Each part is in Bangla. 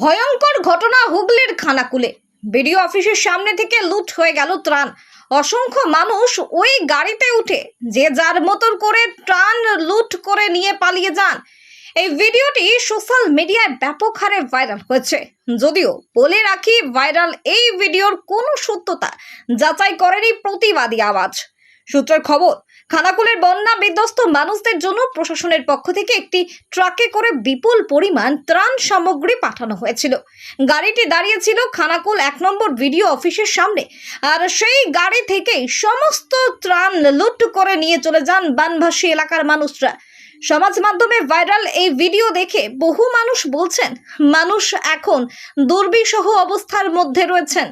ভয়ঙ্কর ঘটনা হুগলির খানাকুলে। বিডিও অফিসের সামনে থেকে লুট হয়ে গেল ত্রাণ। অসংখ্য মানুষ ওই গাড়িতে উঠে, যে যার মতন করে ত্রাণ লুট করে নিয়ে পালিয়ে যান। এই ভিডিওটি সোশ্যাল মিডিয়ায় ব্যাপক হারে ভাইরাল হয়েছে। যদিও বলে রাখি, ভাইরাল এই ভিডিওর কোনো সত্যতা যাচাই করেনি প্রতিবাদী আওয়াজ। সূত্রের খবর, খানাকুলের বন্যা বিধ্বস্ত মানুষদের জন্য প্রশাসনের পক্ষ থেকে একটি ট্রাকে করে বিপুল পরিমাণ ত্রাণ সামগ্রী পাঠানো হয়েছিল। গাড়িটি দাঁড়িয়েছিল খানাকুল এক নম্বর ভিডিও অফিসের সামনে। আর সেই গাড়ি থেকেই সমস্ত ত্রাণ লুট করে নিয়ে চলে যান বানভাসী এলাকার মানুষরা। সমাজ মাধ্যমে ভাইরাল এই ভিডিও দেখে বহু মানুষ বলছেন, মানুষ এখন দুর্বিষহ অবস্থার মধ্যে রয়েছেন।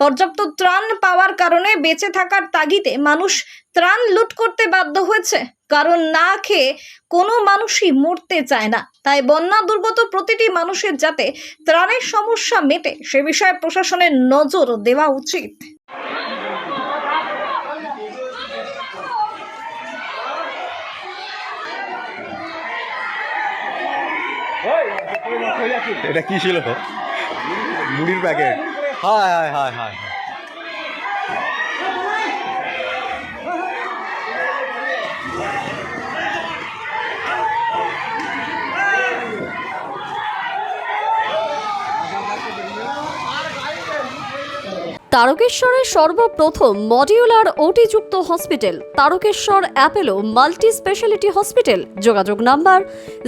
পর্যাপ্ত ত্রাণ পাওয়ার কারণে বেঁচে থাকার তাগিদে মানুষ ত্রাণ লুট করতে বাধ্য হয়েছে। কারণ না খেয়ে কোনো মানুষই মরতে চায় না। তাই বন্যা দুর্গত প্রতিটি মানুষের যাতে ত্রাণের সমস্যা মেটে, সে বিষয়ে প্রশাসনের নজর দেওয়া উচিত। এটা কি ছিল? মুড়ির প্যাকেট হায় হায় হায় হায় হায়। তারকেশ্বরের সর্বপ্রথম modular ওটিযুক্ত hospital, Tarakeswar Apollo multi speciality hospital যোগাযোগ number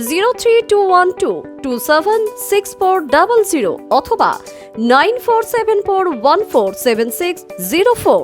zero three two one two two seven six four double zero অথবা nine four seven four one four seven six zero four